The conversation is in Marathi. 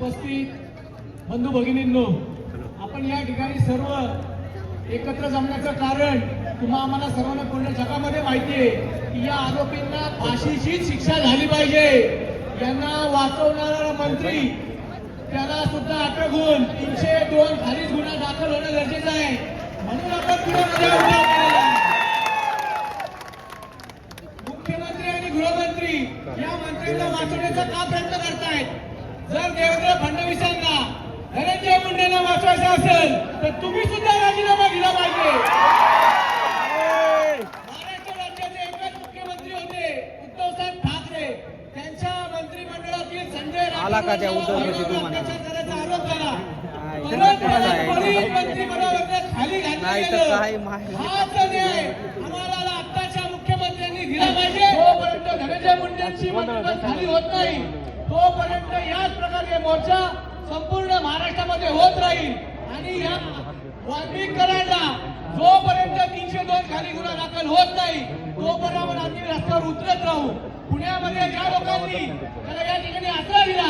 उपस्थित बंधू भगिनींनो आपण या ठिकाणी सर्व एकत्र जमण्याचं कारण तुम्हा आम्हाला सर्वांना पूर्ण जगामध्ये माहिती आहे की या आरोपींना फाशीचीच शिक्षा झाली पाहिजे. यांना वाचवणारा मंत्री त्याला सुद्धा अटक होऊन तीनशे दोन खालीच गुन्हा दाखल होणं गरजेचं आहे. म्हणून आपण. मुख्यमंत्री आणि गृहमंत्री या मंत्र्यांना वाचवण्याचा का प्रयत्न करतायत? जर देवेंद्र फडणवीसांना धनंजय मुंडेंना वाचवायचं असेल तर तुम्ही सुद्धा राजीनामा दिला पाहिजे. महाराष्ट्र राज्याचे एकच मुख्यमंत्री होते उद्धवसाहेब ठाकरे. त्यांच्या मंत्रिमंडळातील संजय करायचा आरोप झाला खाली घातलं नाही तर गेलं. काय माहिती- हाच न्याय आम्हाला आत्ताच्या मुख्यमंत्र्यांनी दिला पाहिजे. तोपर्यंत धनंजय मुंडेंची मंत्रिपद खाली होत नाही. तोपर्यंत याच प्रकारे मोर्चा संपूर्ण महाराष्ट्रामध्ये होत राहील. आणि या वाल्मिक करायला जोपर्यंत तीनशे दोन खाली गुन्हा दाखल होत नाही तोपर्यंत आपण आम्ही रस्त्यावर उतरत राहू. पुण्यामध्ये ज्या लोकांनी त्याला या ठिकाणी आसरा दिला